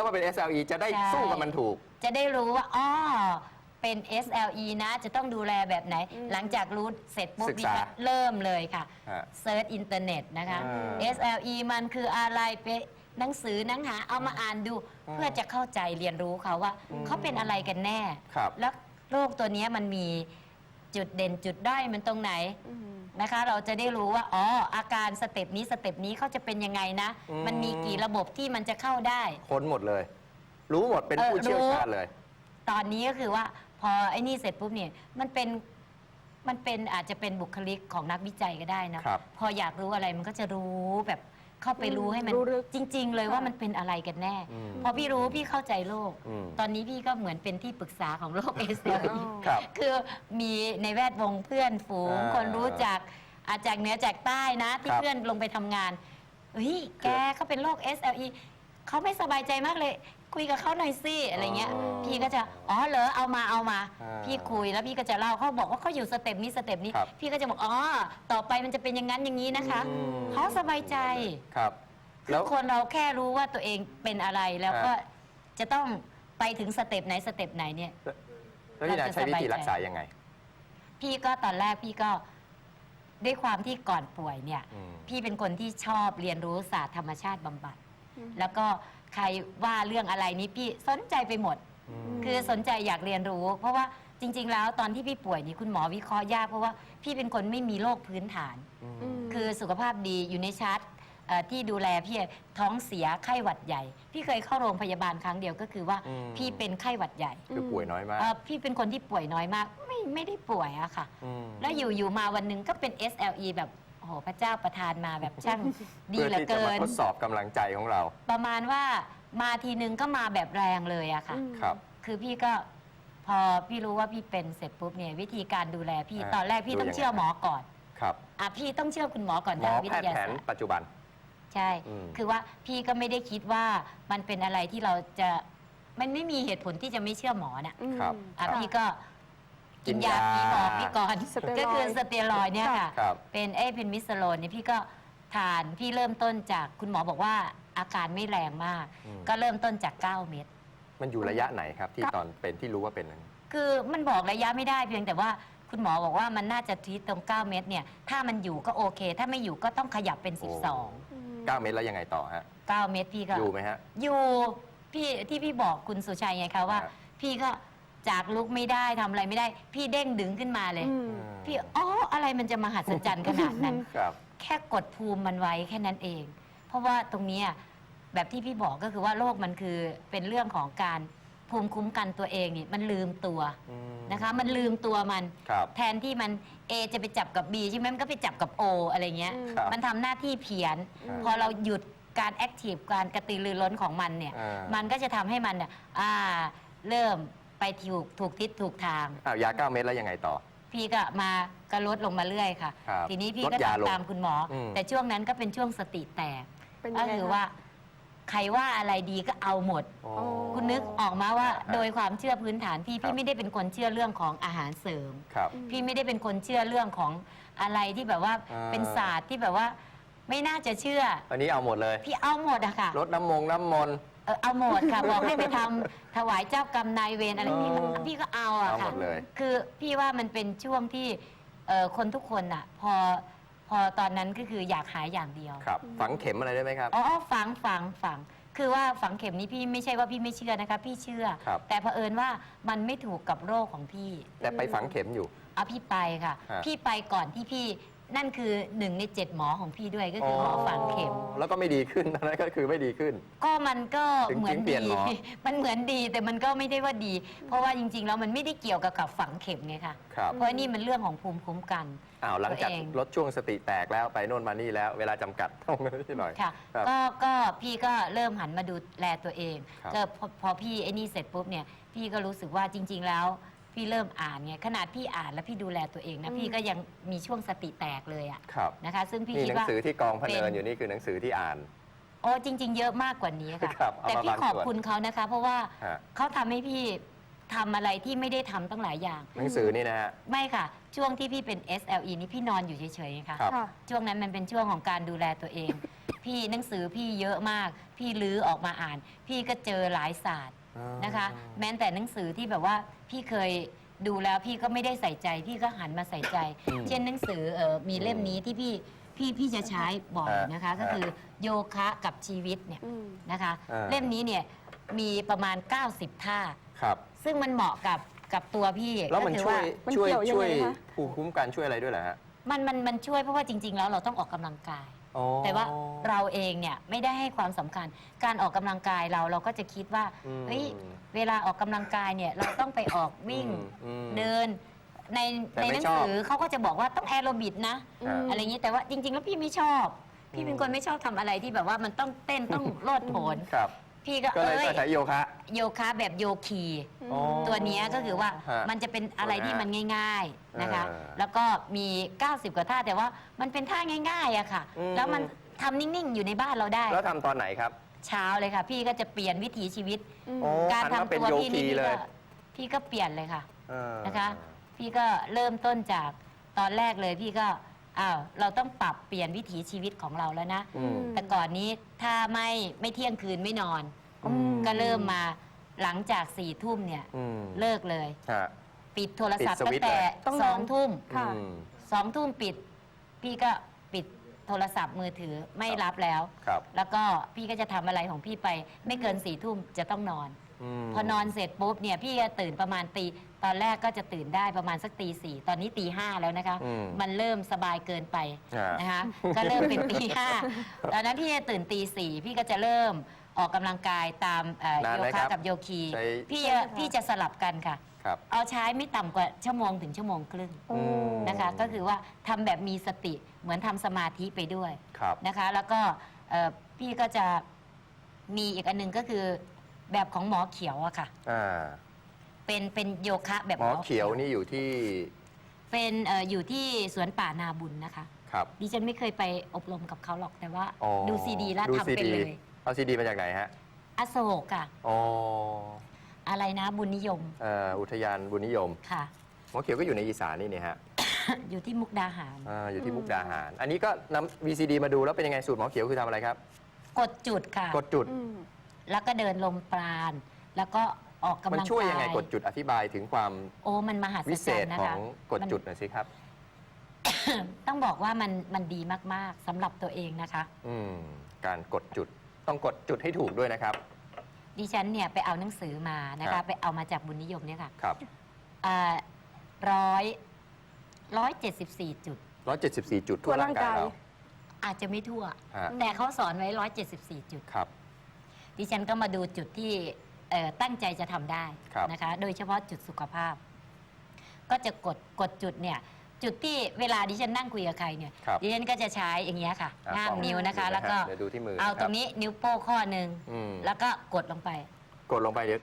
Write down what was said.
แล้วว่าเป็น SLE จะได้ใช่ สู้กับมันถูก จะได้รู้ว่าอ๋อเป็น SLE นะจะต้องดูแลแบบไหน อืม หลังจากรู้เสร็จปุ๊บศึกนี่ษา ก็เริ่มเลยค่ะ ฮะ เซิร์ชอินเทอร์เน็ตนะคะ อ่า SLE มันคืออะไรไปหนังสือหนังหาเอามาอ่านดู อ่าเพื่อจะเข้าใจเรียนรู้เขาว่า อืม เขาเป็นอะไรกันแน่ ครับ แล้วโรคตัวเนี้ยมันมีจุดเด่นจุดด้อยมันตรงไหน อืม นะคะ เราจะได้รู้ว่าอ๋ออาการสเต็ปนี้สเต็ปนี้เขาจะเป็นยังไงนะ อืม มันมีกี่ระบบที่มันจะเข้าได้ ค้นหมดเลย รู้หมดเป็นเออผู้เชี่ยวรู้ ชาญเลย ตอนนี้ก็คือว่าพอไอ้นี่เสร็จปุ๊บเนี่ยมันเป็นมันเป็นอาจจะเป็นบุคลิกของนักวิจัยก็ได้นะครับ พออยากรู้อะไรมันก็จะรู้แบบ เข้าไปรู้อืมให้มันรู้ลึกจริง ๆ เลยว่าค่ะ มันเป็นอะไรกันแน่ อืม พอพี่รู้พี่เข้าใจโลก อืม ตอนนี้พี่ก็เหมือนเป็นที่ปรึกษาของโลกเอเชียอ๋อ ครับ คือมีในแวดวงเพื่อนฝูง อ่าคนรู้จักอาจากเหนือจากใต้นะ ที่ครับเพื่อนลงไปทำงานเฮ้ยแกเขาเป็นโรค SLE เขาไม่สบายใจมากเลย คุยกับเขาหน่อยสิอะไรเงี้ย อ๋อพี่ก็จะอ๋อเหรอเอามาเอามา อ่าพี่คุยแล้วพี่ก็จะเล่าเขาบอกว่าเขาอยู่สเต็ปนี้สเต็ปนี้ ครับพี่ก็จะบอกอ๋อต่อไปมันจะเป็นอย่างนั้นอย่างนี้นะคะอืม เขาสบายใจ ครับคืแล้อวคนเราแค่รู้ว่าตัวเองเป็นอะไรแล้วก็ฮะจะต้องไปถึงสเต็ปไหนสเต็ปไหนเนี่ย แล้วพี่นาใช้วิธีรักษายังไง พี่ก็ตอนแรกพี่ก็ด้วยความที่ก่อนป่วยเนี่ย อืม พี่เป็นคนที่ชอบเรียนรู้ศาสตร์ธรรมชาติบำบัดอืมแล้วก็ ใครว่าเรื่องอะไรนี้พี่สนใจไปหมดอืมคือสนใจอยากเรียนรู้ เพราะว่าจริง ๆ แล้วตอนที่พี่ป่วยนี่คุณหมอวิเคราะห์ยากเพราะว่าพี่เป็นคนไม่มีโรคพื้นฐานอืมอืมคือสุขภาพดีอยู่ในชาร์ตเอ่อที่ดูแลพี่ท้องเสียไข้หวัดใหญ่ พี่เคยเข้าโรงพยาบาลครั้งเดียวก็คือว่าอืม พี่เป็นไข้หวัดใหญ่คือป่วยน้อยมากเอ่อพี่เป็นคนที่ป่วยน้อยมาก ไม่ไม่ได้ป่วยอะค่ะ ม แล้วอยู่อยู่มาวันหนึ่งก็เป็น SLE แบบ โอ้โหพระเจ้าประทานมาแบบช่าง ดีเพื่อเหลือที่จะเกิมาน ทดสอบกำลังใจของเรา ประมาณว่ามาทีนึงก็มาแบบแรงเลยอะค่ะ อืม ครับ คือพี่ก็พอพี่รู้ว่าพี่เป็นเสร็จปุ๊บเนี่ยวิธีการดูแลพี่อ่าตอนแรกพี่ดูต้องยังไง เชื่อหมอก่อนครับ อะพี่ต้องเชื่อคุณหมอก่อนหมอทางวิแพททย์ยาแผนศาสตร์ปัจจุบัน ใช่ อืม คือว่าพี่ก็ไม่ได้คิดว่ามันเป็นอะไรที่เราจะมันไม่มีเหตุผลที่จะไม่เชื่อหมอน่ะอืม ครับ อะค่ะพี่ก็ กินยากินยาพี่บอกพี่กอนสเตียรอยด์ ก็คือสเตียรอยด์เนี่ยค่ะ ครับ เป็นเอเพินมิสโลนเนี่ยพี่ก็ทานพี่เริ่มต้นจากคุณหมอบอกว่าอาการไม่แรงมาก อืม ก็เริ่มต้นจาก 9 เม็ดมันอยู่ระยะไหนครับที่ตอนเป็นที่รู้ว่าเป็นนั้นคือมันบอกระยะไม่ได้เพียงแต่ว่าคุณหมอบอกว่ามันน่าจะทีตรง 9 เม็ดเนี่ยถ้ามันอยู่ก็โอเค ถ้าไม่อยู่ก็ต้องขยับเป็น 12 อืม9เม็ดแล้วยังไงต่อฮะ9 เม็ดพี่ก็ อยู่ไหมฮะ อยู่พี่ที่พี่บอกคุณสุชัยไงคะว่า ครับพี่ก็ จากลุกไม่ได้ทำอะไรไม่ได้ พี่เด้งดึงขึ้นมาเลย อืม พี่อ๋ออะไรมันจะมหัศจรรย์ขนาดนั้น ครับแค่กดภูมิมันไว้แค่นั้นเอง เพราะว่าตรงเนี้ยแบบที่พี่บอกก็คือว่าโรคมันคือเป็นเรื่องของการภูมิคุ้มกันตัวเองนี่มันลืมตัวอืมนะคะ มันลืมตัวมัน ครับ แทนที่มัน A จะไปจับกับ B ใช่ไหมมันก็ไปจับกับ O อะไรเงี้ยอืมครับ มันทำหน้าที่เพี้ยน ครับ พอเราหยุดการแอคทีฟการกระตือรือร้นของมันเนี่ย อ่า มันก็จะทำให้มันเนี่ยอ่าเริ่ม ไปถูกถูกทิศถูกทาง อ้าวยา9เม็ดแล้วยังไงต่อ พี่ก็มาก็ลดลงมาเรื่อยค่ะ ครับทีนี้พี่ลดก็ยาลงทำตามคุณหมออม แต่ช่วงนั้นก็เป็นช่วงสติแตกเป็นก็ยังไงคือคะ ว่า ใครว่าอะไรดีก็เอาหมด โอ้อ๋อคุณนึกออกมาว่าครับโดยความเชื่อพื้นฐานพี่ครับ พี่ไม่ได้เป็นคนเชื่อเรื่องของอาหารเสริม ครับอืมพี่ไม่ได้เป็นคนเชื่อเรื่องของอะไรที่แบบว่าอ่า เป็นศาสตร์ที่แบบว่าไม่น่าจะเชื่อ อันนี้เอาหมดเลย พี่เอาหมดอะค่ะ ลดน้ำมงน้ำมนต์ เออเอาหมดค่ะ บอกให้ไปทำถวายเจ้ากรรมนายเวรอะไรพี่อ๋อพี่ก็เอาอะเอาหมค่ะ ดเลย คือพี่ว่ามันเป็นช่วงที่เอ่อคนทุกคนอะพอพอตอนนั้นก็คืออยากหายอย่างเดียว ครับ ฝังเข็มอะไรได้ไหมครับ อ๋อฝังฝังฝัง คือว่าฝังเข็มนี้พี่ไม่ใช่ว่าพี่ไม่เชื่อนะคะ พี่เชื่อ ครับ แต่เผอิญว่ามันไม่ถูกกับโรคของพี่แต่ไปฝังเข็มอยู่ เอาพี่ไปค่ะ ฮะ พี่ไปก่อนที่พี่ นั่นคือหนึ่งในเจ็ดหมอของพี่ด้วยก็คือหมอฝังเข็ม แล้วก็ไม่ดีขึ้นอันนั้นก็คือไม่ดีขึ้น ก็มันก็ถึงเหมือนถึงเปลี่ยนดีหมอ มันเหมือนดีแต่มันก็ไม่ได้ว่าดี เพราะว่าจริง ๆ แล้วมันไม่ได้เกี่ยวกับกับฝังเข็มไงคะครับเพราะนี่มันเรื่องของภูมิคุ้มกัน อ้าวหลังจากตัวเอง ลดช่วงสติแตกแล้วไปโน่นมานี่แล้ว เวลาจำกัดต้องนิดหน่อย ค่ะครับก็ก็พี่ก็เริ่มหันมาดูแลตัวเองครับ ก็พอพอพี่ไอ้นี่เสร็จปุ๊บเนี่ยพี่ก็รู้สึกว่าจริง ๆ แล้ว พี่เริ่มอ่านไงขนาดพี่อ่านแล้วพี่ดูแลตัวเองนะอืมพี่ก็ยังมีช่วงสติแตกเลยอะครับนะคะ ซึ่งพี่นี่คิดหนังว่า สือที่กองพะเนิเป็นนอยู่นี่คือหนังสือที่อ่าน โอ้จริง ๆ เยอะมากกว่านี้ค่ะ ครับเอาแต่มาพี่บางขอบส่วน คุณเขานะคะ เพราะว่าฮะเขาทำให้พี่ทำอะไรที่ไม่ได้ทำตั้งหลายอย่าง หนังสือนี่นะฮะ ไม่ค่ะ ช่วงที่พี่เป็น SLE นี่พี่นอนอยู่เฉยๆไงค่ะ ครับ ค่ะ ช่วงนั้นมันเป็นช่วงของการดูแลตัวเอง พี่หนังสือพี่เยอะมาก พี่ลื้อออกมาอ่าน พี่ก็เจอหลายศาสตร์ นะคะ แม้แต่หนังสือที่แบบว่าพี่เคยดูแล้วพี่ก็ไม่ได้ใส่ใจ พี่ก็หันมาใส่ใจอืมเช่นหนังสือเออมีเล่มนี้ที่พี่พี่พี่จะใช้บ่อยฮะนะคะ ก็ฮะคือโยคะกับชีวิตเนี่ยอืมนะคะอ่าเล่มนี้เนี่ยมีประมาณ 90 ท่า ครับ ซึ่งมันเหมาะกับกับตัวพี่แล้วมันก็คือช่วยมันช่วยเกี่ยวยังไงช่วยคะ ภูมิคุ้มกันช่วยอะไรด้วยเหรอฮะ มันมันมันช่วยเพราะว่าจริง ๆ แล้วเราต้องออกกำลังกาย อ๋อ แต่ว่าเราเองเนี่ยไม่ได้ให้ความสำคัญ การออกกำลังกายเราเราก็จะคิดว่าอืมเฮ้ยเวลาออกกำลังกายเนี่ยเราต้องไปออกวิ่งอืม เดิน ในแต่ในไม่หนังชอบสือเขาก็จะบอกว่าต้องแอโรบิกนะ อืม อะไรอย่างนี้แต่ว่าจริง ๆ แล้วพี่ไม่ชอบ พี่เป็นคนไม่ชอบทำอะไรที่แบบว่ามันต้องเต้นต้องโลดโผน ครับ พี่ก็ก็เลยเอ้ยก็ใช้โยคะ โยคะแบบโยคี อ๋อ ตัวเนี้ยก็คือว่าฮะมันจะเป็นอะไรที่มันง่าย ๆนะคะ เออแล้วก็มี 90 กว่าท่าแต่ว่ามันเป็นท่าง่ายๆอะค่ะ อืม แล้วมันทำนิ่งๆ อยู่ในบ้านเราได้ แล้วทำตอนไหนครับเช้าเลยค่ะ พี่ก็จะเปลี่ยนวิถีชีวิต อืม โอ้การหันทำมาเป็นตัวโยพี่คีนี่พี่เลก็ยพี่ก็เปลี่ยนเลยค่ะเออ นะคะ พี่ก็เริ่มต้นจากตอนแรกเลยพี่ก็ อ้าวเราต้องปรับเปลี่ยนวิถีชีวิตของเราแล้วนะ อืม แต่ก่อนนี้ถ้าไม่ไม่เที่ยงคืนไม่นอน อืม ก็เริ่มมาหลังจากสี่ทุ่มเนี่ยอืมเลิกเลย ฮะ ปิดโทรศัพท์ปิดสตั้วิงตช์แต่เลย ต้องนสอนองทุ่มค่ะ อืม สองทุ่มปิด พี่ก็ปิดโทรศัพท์มือถือไม่รับแล้ว ครับ แล้วก็พี่ก็จะทำอะไรของพี่ไป ไม่เกินสี่ทุ่มจะต้องนอน ม พอนอนเสร็จปุ๊บเนี่ยพี่จะตื่นประมาณตีตอนแรกก็จะตื่นได้ประมาณสักตีสี่ตอนนี้ตีห้าแล้วนะคะ อืมมันเริ่มสบายเกินไปอ่าน นะคะ ก็เริ่มเป็นตีห้าตอนนั้นพี่จะตื่นตีสี่พี่ก็จะเริ่มออกกำลังกายตามเอ่อนานโยไหมครัคะบกับโยคีใช้ พี่จะพี่จะสลับกันค่ะ ครับ เอาใช้ไม่ต่ำกว่าชั่วโมงถึงชั่วโมงครึ่งโอ้นะคะ ก็คือว่าทำแบบมีสติเหมือนทำสมาธิไปด้วย ครับ นะคะแล้วก็เอ่อพี่ก็จะมีอีกอันหนึงก็คือ แบบของหมอเขียวอะค่ะ อ่าเป็นเป็นโยคะแบบหมอเขียวนี่อยู่ที่เป็นเอ่ออยู่ที่สวนป่านาบุญนะคะ ครับ ดิฉันไม่เคยไปอบรมกับเขาหรอกแต่ว่า อ๋อดูซีดีแล้วดูทำเป็น CD เลย เอาซีดีมาจากไหนฮะอโศกอะอ๋ออะไรนะบุญนิยมเอ่ออุทยานบุญนิยม ค่ะ หมอเขียวก็อยู่ในอีสานนี่เนี่ยฮะอยู่ที่มุกดาหารอ่าอยู่ที่มุกดาหาร อันนี้ก็นำ VCD มาดูแล้วเป็นยังไงสูตรหมอเขียวคือทำอะไรครับ กดจุดค่ะ กดจุด อืม แล้วก็เดินลมปราณ แล้วก็ออกกำมันลังช่วยกายยังไงกดจุดอธิบายถึงความโอ้มันมหัศวิเศจรษรย์นะขอคะงกดจุดหน่อยสิครับ มัน ต้องบอกว่ามันมันดีมากๆสำหรับตัวเองนะคะ อืมการกดจุดต้องกดจุดให้ถูกด้วยนะครับ ดิฉันเนี่ยไปเอาหนังสือมานะครัคะ บ ไปเอามาจากบุญนิยมเนี่ยค่ะครับ ร้อยร้อยเจ็ดสิบสี่จุด 174 จุดทั่วทั่วร่างกายร่างกายเราอาจจะไม่ทั่ว ฮะแต่เขาสอนไว้ร้อยเจ็ดสิบสี่จุด ครับ ดิฉันก็มาดูจุดที่เอ่อตั้งใจจะทำได้ครับ นะคะ โดยเฉพาะจุดสุขภาพ ก็จะกดกดจุดเนี่ย จุดที่เวลาดิฉันนั่งคุยกับใครเนี่ยครับดิฉันก็จะใช้อย่างเงี้ยค่ะอะง่ามส่องนิ้วนะคะดูแล้วก็เดี๋ยวดูที่มือเอานะคตบรงนี้นิ้วโป้งข้อหนึ่งอืมแล้วก็กดลงไป กดลงไปเดี๋ยว